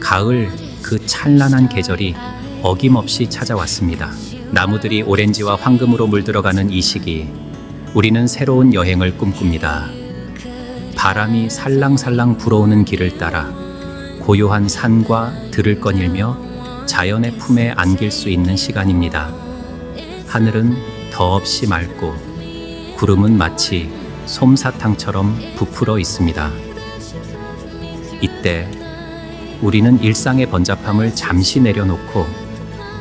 가을 그 찬란한 계절이 어김없이 찾아왔습니다. 나무들이 오렌지와 황금으로 물들어가는 이 시기, 우리는 새로운 여행을 꿈꿉니다. 바람이 살랑살랑 불어오는 길을 따라 고요한 산과 들을 거닐며 자연의 품에 안길 수 있는 시간입니다. 하늘은 더없이 맑고 구름은 마치 솜사탕처럼 부풀어 있습니다. 이때 우리는 일상의 번잡함을 잠시 내려놓고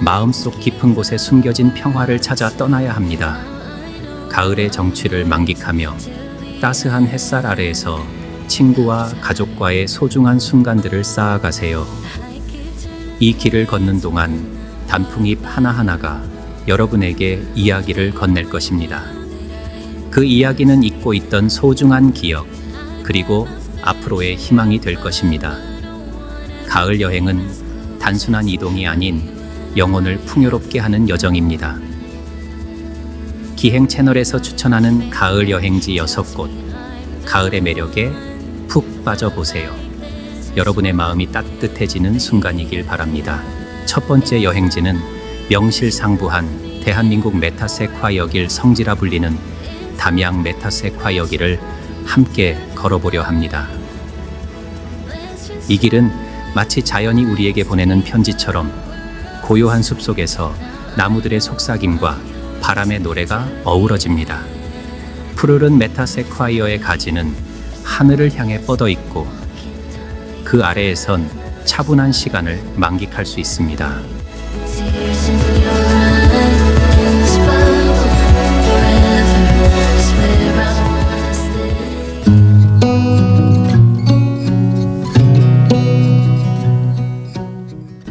마음속 깊은 곳에 숨겨진 평화를 찾아 떠나야 합니다. 가을의 정취를 만끽하며 따스한 햇살 아래에서 친구와 가족과의 소중한 순간들을 쌓아가세요. 이 길을 걷는 동안 단풍잎 하나하나가 여러분에게 이야기를 건넬 것입니다. 그 이야기는 잊고 있던 소중한 기억, 그리고 앞으로의 희망이 될 것입니다. 가을 여행은 단순한 이동이 아닌 영혼을 풍요롭게 하는 여정입니다. 기행 채널에서 추천하는 가을 여행지 6곳, 가을의 매력에 푹 빠져보세요. 여러분의 마음이 따뜻해지는 순간이길 바랍니다. 첫 번째 여행지는 명실상부한 대한민국 메타세콰 여길 성지라 불리는 담양 메타세콰 여기를 함께 걸어보려 합니다. 이 길은 마치 자연이 우리에게 보내는 편지처럼 고요한 숲 속에서 나무들의 속삭임과 바람의 노래가 어우러집니다. 푸르른 메타세콰이어의 가지는 하늘을 향해 뻗어 있고 그 아래에선 차분한 시간을 만끽할 수 있습니다.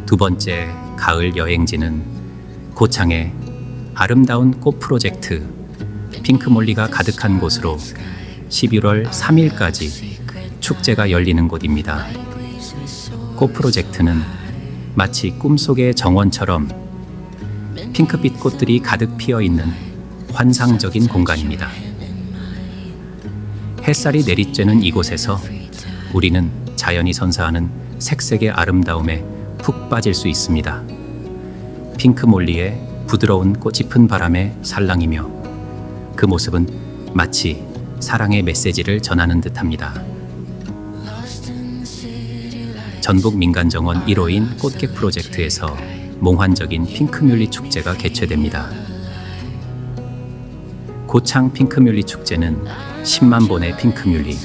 두 번째 가을 여행지는 고창의 아름다운 꽃 프로젝트 핑크몰리가 가득한 곳으로 11월 3일까지 축제가 열리는 곳입니다. 꽃 프로젝트는 마치 꿈속의 정원처럼 핑크빛 꽃들이 가득 피어 있는 환상적인 공간입니다. 햇살이 내리쬐는 이곳에서 우리는 자연이 선사하는 색색의 아름다움에 푹 빠질 수 있습니다. 핑크 몰리의 부드러운 꽃잎은 바람에 살랑이며 그 모습은 마치 사랑의 메시지를 전하는 듯합니다. 전북 민간정원 1호인 꽃게 프로젝트에서 몽환적인 핑크뮬리 축제가 개최됩니다. 고창 핑크뮬리 축제는 10만 본의 핑크뮬리,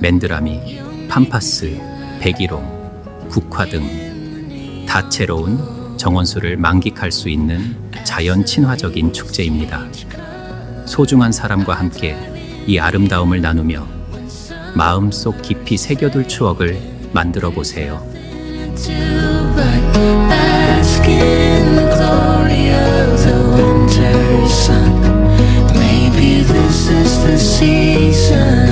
맨드라미, 팜파스, 백일홍, 국화 등 다채로운 정원수를 만끽할 수 있는 자연 친화적인 축제입니다. 소중한 사람과 함께 이 아름다움을 나누며 마음속 깊이 새겨둘 추억을 만들어 보세요. In the glory of the winter sun. Maybe this is the season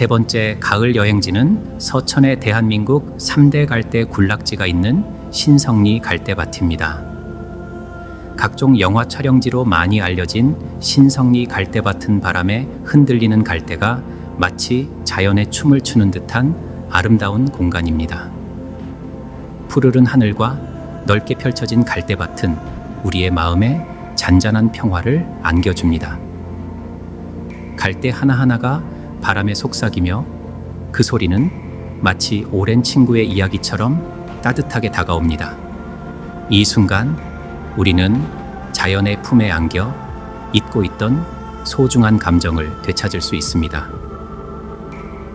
세 번째 가을 여행지는 서천의 대한민국 3대 갈대 군락지가 있는 신성리 갈대밭입니다. 각종 영화 촬영지로 많이 알려진 신성리 갈대밭은 바람에 흔들리는 갈대가 마치 자연의 춤을 추는 듯한 아름다운 공간입니다. 푸르른 하늘과 넓게 펼쳐진 갈대밭은 우리의 마음에 잔잔한 평화를 안겨줍니다. 갈대 하나하나가 바람에 속삭이며 그 소리는 마치 오랜 친구의 이야기처럼 따뜻하게 다가옵니다. 이 순간 우리는 자연의 품에 안겨 잊고 있던 소중한 감정을 되찾을 수 있습니다.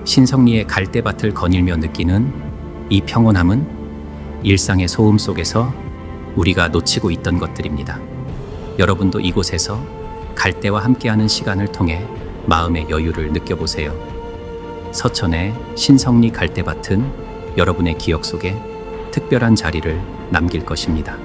신성리의 갈대밭을 거닐며 느끼는 이 평온함은 일상의 소음 속에서 우리가 놓치고 있던 것들입니다. 여러분도 이곳에서 갈대와 함께하는 시간을 통해 마음의 여유를 느껴보세요. 서천의 신성리 갈대밭은 여러분의 기억 속에 특별한 자리를 남길 것입니다.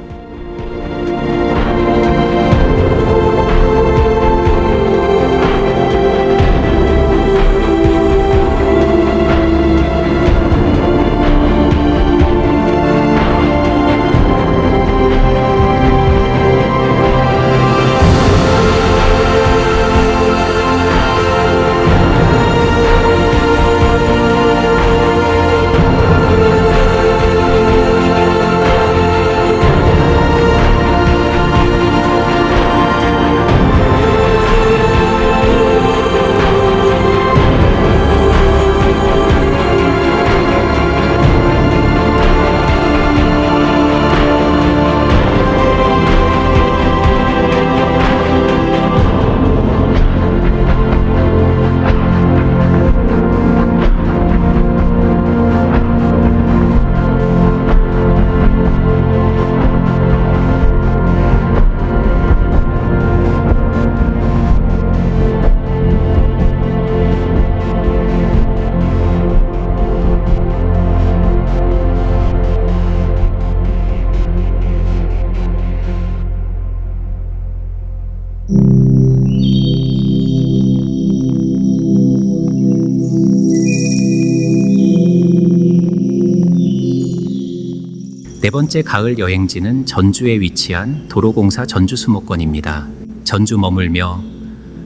네 번째 가을 여행지는 전주에 위치한 도로공사 전주수목원입니다. 전주 머물며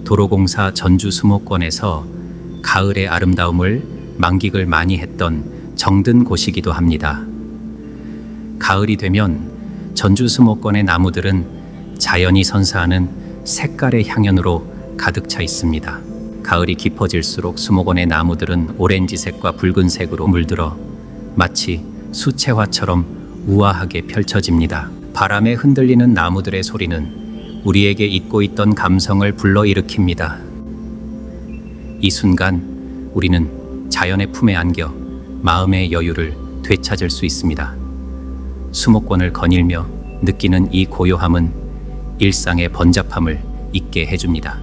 도로공사 전주수목원에서 가을의 아름다움을 만끽을 많이 했던 정든 곳이기도 합니다. 가을이 되면 전주수목원의 나무들은 자연이 선사하는 색깔의 향연으로 가득 차 있습니다. 가을이 깊어질수록 수목원의 나무들은 오렌지색과 붉은색으로 물들어 마치 수채화처럼 우아하게 펼쳐집니다. 바람에 흔들리는 나무들의 소리는 우리에게 잊고 있던 감성을 불러일으킵니다. 이 순간 우리는 자연의 품에 안겨 마음의 여유를 되찾을 수 있습니다. 수목권을 거닐며 느끼는 이 고요함은 일상의 번잡함을 잊게 해줍니다.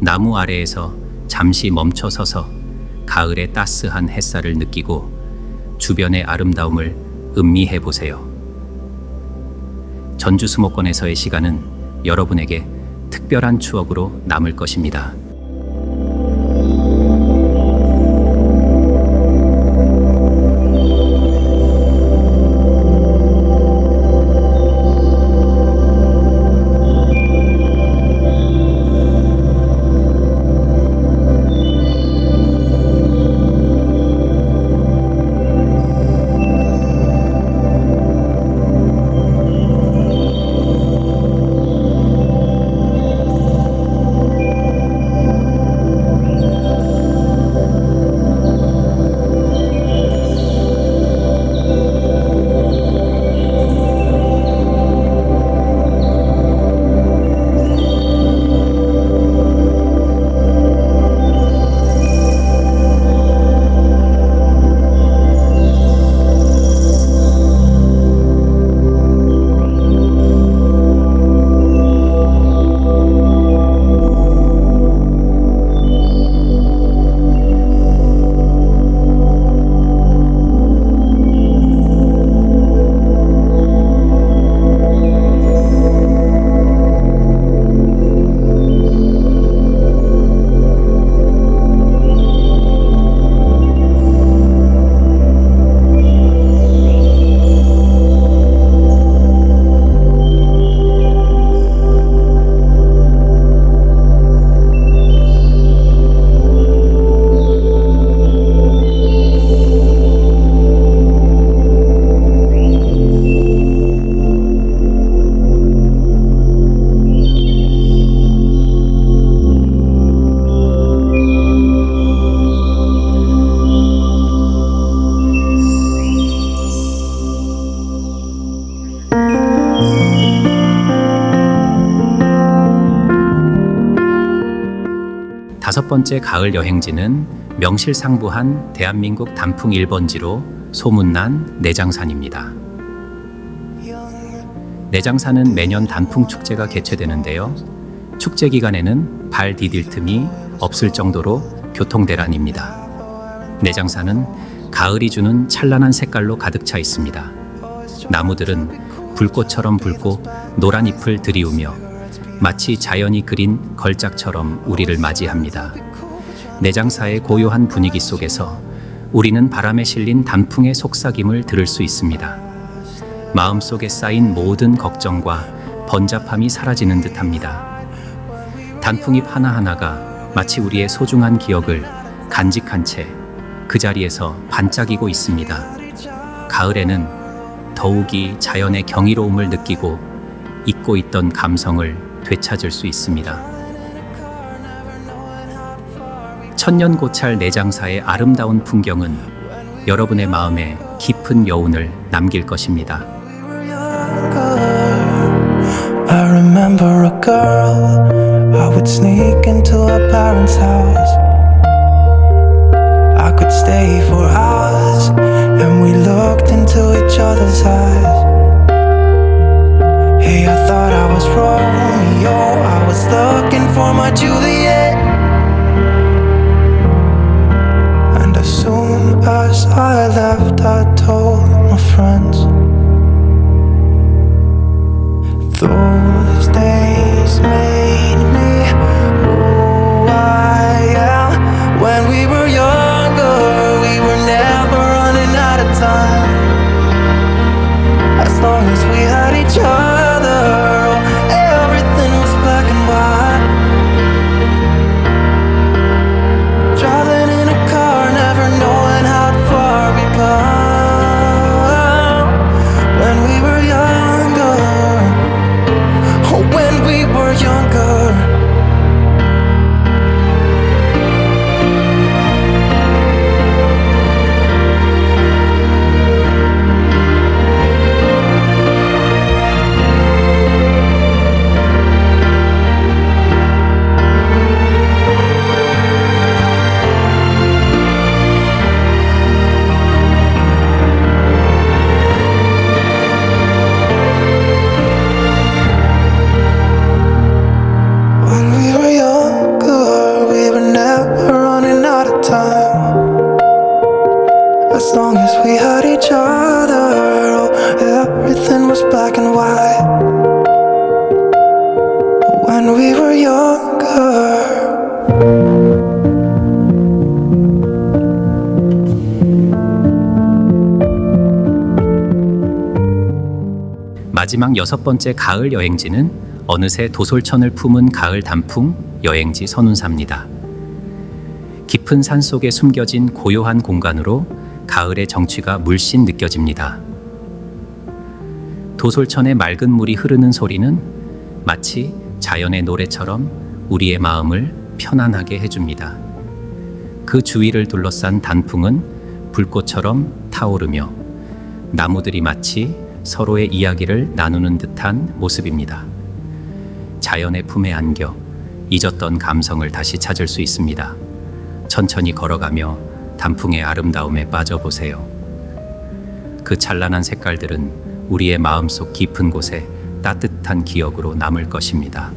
나무 아래에서 잠시 멈춰 서서 가을의 따스한 햇살을 느끼고 주변의 아름다움을 음미해 보세요. 전주 수목원에서의 시간은 여러분에게 특별한 추억으로 남을 것입니다. 여섯 번째 가을 여행지는 명실상부한 대한민국 단풍 1번지로 소문난 내장산입니다. 내장산은 매년 단풍 축제가 개최되는데요. 축제 기간에는 발 디딜 틈이 없을 정도로 교통대란입니다. 내장산은 가을이 주는 찬란한 색깔로 가득 차 있습니다. 나무들은 불꽃처럼 붉고 노란 잎을 들이우며 마치 자연이 그린 걸작처럼 우리를 맞이합니다. 내장사의 고요한 분위기 속에서 우리는 바람에 실린 단풍의 속삭임을 들을 수 있습니다. 마음속에 쌓인 모든 걱정과 번잡함이 사라지는 듯합니다. 단풍잎 하나하나가 마치 우리의 소중한 기억을 간직한 채 그 자리에서 반짝이고 있습니다. 가을에는 더욱이 자연의 경이로움을 느끼고 잊고 있던 감성을 되찾을 수 있습니다. 천년 고찰 내장사의 아름다운 풍경은 여러분의 마음에 깊은 여운을 남길 것입니다. I thought I was Romeo. looking for my Julie 마지막 여섯 번째 가을 여행지는 어느새 도솔천을 품은 가을 단풍 여행지 선운사입니다. 깊은 산 속에 숨겨진 고요한 공간으로 가을의 정취가 물씬 느껴집니다. 도솔천의 맑은 물이 흐르는 소리는 마치 자연의 노래처럼 우리의 마음을 편안하게 해줍니다. 그 주위를 둘러싼 단풍은 불꽃처럼 타오르며 나무들이 마치 서로의 이야기를 나누는 듯한 모습입니다. 자연의 품에 안겨 잊었던 감성을 다시 찾을 수 있습니다. 천천히 걸어가며 단풍의 아름다움에 빠져보세요. 그 찬란한 색깔들은 우리의 마음속 깊은 곳에 따뜻한 기억으로 남을 것입니다.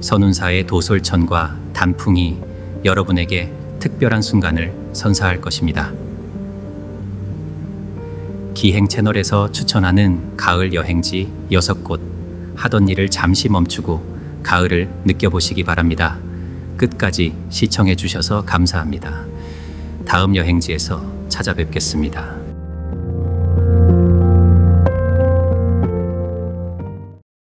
선운사의 도솔천과 단풍이 여러분에게 특별한 순간을 선사할 것입니다. 기행 채널에서 추천하는 가을 여행지 6곳 하던 일을 잠시 멈추고 가을을 느껴보시기 바랍니다. 끝까지 시청해 주셔서 감사합니다. 다음 여행지에서 찾아뵙겠습니다.